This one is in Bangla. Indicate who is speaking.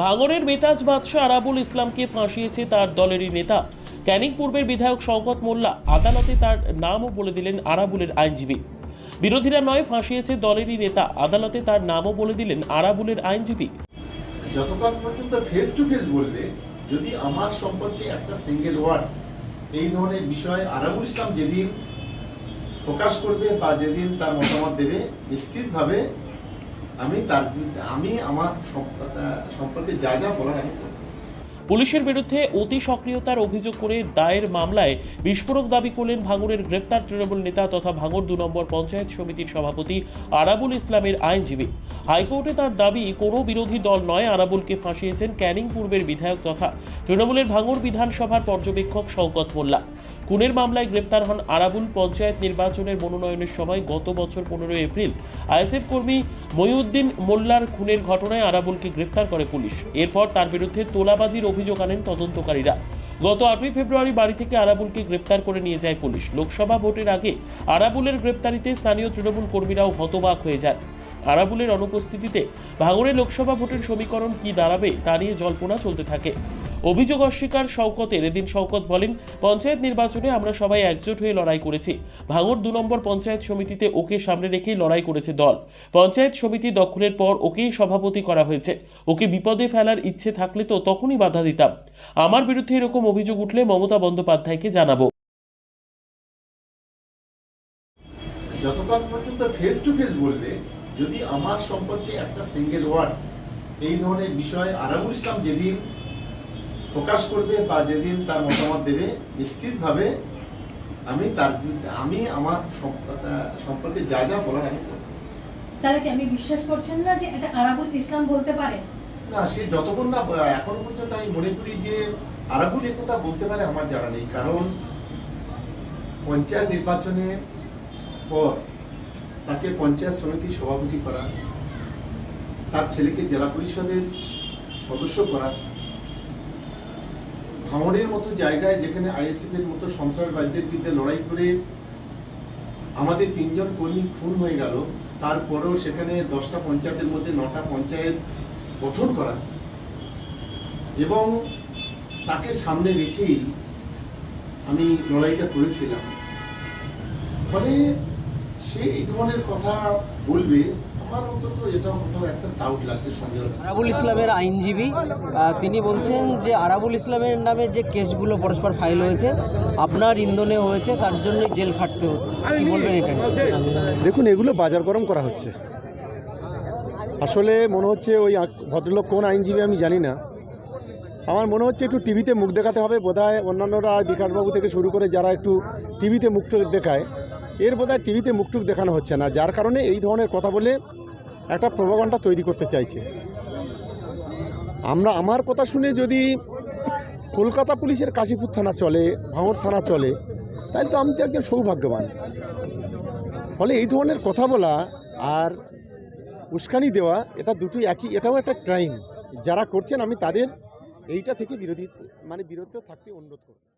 Speaker 1: ভাঙড়ের বেতাজ বাদশাহ আরাবুল ইসলামকে ফাঁসিয়েছে তার দলেরই নেতা। ক্যানিং পূর্বের বিধায়ক শওকত মোল্লা আদালতে তার নামও বলে দিলেন আরাবুলের আইনজীবী। বিরোধীরা নয়, ফাঁসিয়েছে দলেরই নেতা, আদালতে তার নামও বলে দিলেন আরাবুলের আইনজীবী।
Speaker 2: যতক্ষণ পর্যন্ত ফেস টু ফেস বলবে, যদি আমার সম্পর্কে একটা সিঙ্গেল ওয়ার্ড এই ধরনের বিষয় আরামুল ইসলাম যেদিন প্রকাশ করবে বা যেদিন তার মতামত দেবে, নিশ্চিতভাবে আমি তার আমি আমার সম্পর্কে যা যা বলার আমি
Speaker 1: পুলিশের বিরুদ্ধে অতি সক্রিয়তার অভিযোগ করে দায়ের মামলায় বিস্ফোরক দাবি করলেন ভাঙড়ের গ্রেপ্তার তৃণমূল নেতা তথা ভাঙড় দু নম্বর পঞ্চায়েত সমিতির সভাপতি আরাবুল ইসলামের আইনজীবী। হাইকোর্টে তার দাবি, কোনো বিরোধী দল নয় আরাবুলকে ফাঁসিয়েছেন ক্যানিং পূর্বের বিধায়ক তথা তৃণমূলের ভাঙড় বিধানসভার পর্যবেক্ষক শওকত মোল্লা। খুনের মামলায় গ্রেপ্তার হন আরাবুল পঞ্চায়েত নির্বাচনের মনোনয়নের সময় গত বছর পনেরোই এপ্রিল। আইএসএফ কর্মী মহিউদ্দিন মোল্লার খুনের ঘটনায় আরাবুলকে গ্রেপ্তার করে পুলিশ। এরপর তার বিরুদ্ধে তোলাবাজির অভিযোগ আনেন তদন্তকারীরা। গত আটই ফেব্রুয়ারি বাড়ি থেকে আরাবুলকে গ্রেপ্তার করে নিয়ে যায় পুলিশ। লোকসভা ভোটের আগে আরাবুলের গ্রেপ্তারিতে স্থানীয় তৃণমূল কর্মীরাও হতবাক হয়ে যায় আরাবুলের অনুপস্থিতিতে ভাঙড়ে লোকসভা ভোটের সমীকরণ কি দাঁড়াবে তা নিয়ে জল্পনা চলতে থাকে। অভিযোগ অস্বীকার শওকতের। এদিন শওকত বলেন, পঞ্চায়েত নির্বাচনে আমরা সবাই একজোট হয়ে লড়াই করেছি। ভাঙড় দু নম্বর পঞ্চায়েত সমিতিতে ওকে সামনে রেখেই লড়াই করেছে দল। পঞ্চায়েত সমিতি দখলের পর ওকেই সভাপতি করা হয়েছে। ওকে বিপদে ফেলার ইচ্ছে থাকলে তো তখনই বাধা দিতাম। আমার বিরুদ্ধে এরকম অভিযোগ উঠলে মমতা বন্দ্যোপাধ্যায়কে জানাব।
Speaker 2: যতক্ষণ পর্যন্ত ফেস টু ফেস বলবে যদি আমার সম্পর্কে একটা সিঙ্গেল ওয়ার্ড এই ধরনের বিষয়ে আরামুল ইসলাম যেদিন প্রকাশ করবে বা যেদিন তার মতামত দেবে নিশ্চিতভাবে আমি তার বিরুদ্ধে আমি আমার সম্পর্কে যা যা বলার আমি করব।
Speaker 3: তাহলে কি আমি বিশ্বাস করছেন না যে এটা আরাবুল ইসলাম বলতে পারে
Speaker 2: না সে যতক্ষণ না এখন পর্যন্ত আমি মনে করি যে আরাবুল কথা বলতে পারে আমার জানা নেই কারণ পঞ্চায়েত নির্বাচনের পর তাকে পঞ্চায়েত সমিতির সভাপতি করা, তার ছেলেকে জেলা পরিষদের সদস্য করা ভাঙড়ের মতো জায়গায় যেখানে আইএসএফ এর মতো সন্ত্রাসবাদীদের বিরুদ্ধে লড়াই করে আমাদের তিনজন কর্মী খুন হয়ে গেল, তারপরেও সেখানে দশটা পঞ্চায়েতের মধ্যে নটা পঞ্চায়েত গঠন করা এবং তাকে সামনে রেখেই আমি লড়াইটা করেছিলাম। ফলে সে এই ধরনের কথা বলবে আমার অন্তত এটা কোথাও একটা ডাউট লাগছে সন্দেহ
Speaker 4: আরাবুল ইসলামের আইনজীবী তিনি বলছেন যে আরাবুল ইসলামের নামে যে কেসগুলো পরস্পর ফাইল হয়েছে আপনার ইন্ধনে হয়েছে তার জন্যই জেল খাটতে হচ্ছে। কি বলবেন এটা
Speaker 5: দেখুন এগুলো বাজার গরম করা হচ্ছে। আসলে মনে হচ্ছে ওই ভদ্রলোক কোন আইনজীবী আমি জানি না। আমার মনে হচ্ছে একটু টিভিতে মুখ দেখাতে হবে বোধহয় অন্যান্যরা বিকাশবাবু থেকে শুরু করে যারা একটু টিভিতে মুখ দেখায় এর বোধহয় টিভিতে মুখটুক দেখানো হচ্ছে না, যার কারণে এই ধরনের কথা বলে একটা প্রভাগণ্ডা তৈরি করতে চাইছে। আমরা, আমার কথা শুনে যদি কলকাতা পুলিশের কাশীপুর থানা চলে, ভাঙড় থানা চলে, তাহলে তো আমি তো একজন সৌভাগ্যবান। ফলে এই ধরনের কথা বলা আর উস্কানি দেওয়া, এটা দুটোই একই, এটাও একটা ক্রাইম যারা করছেন, আমি তাদের এইটা থেকে বিরোধী মানে বিরত থাকতে অনুরোধ করব।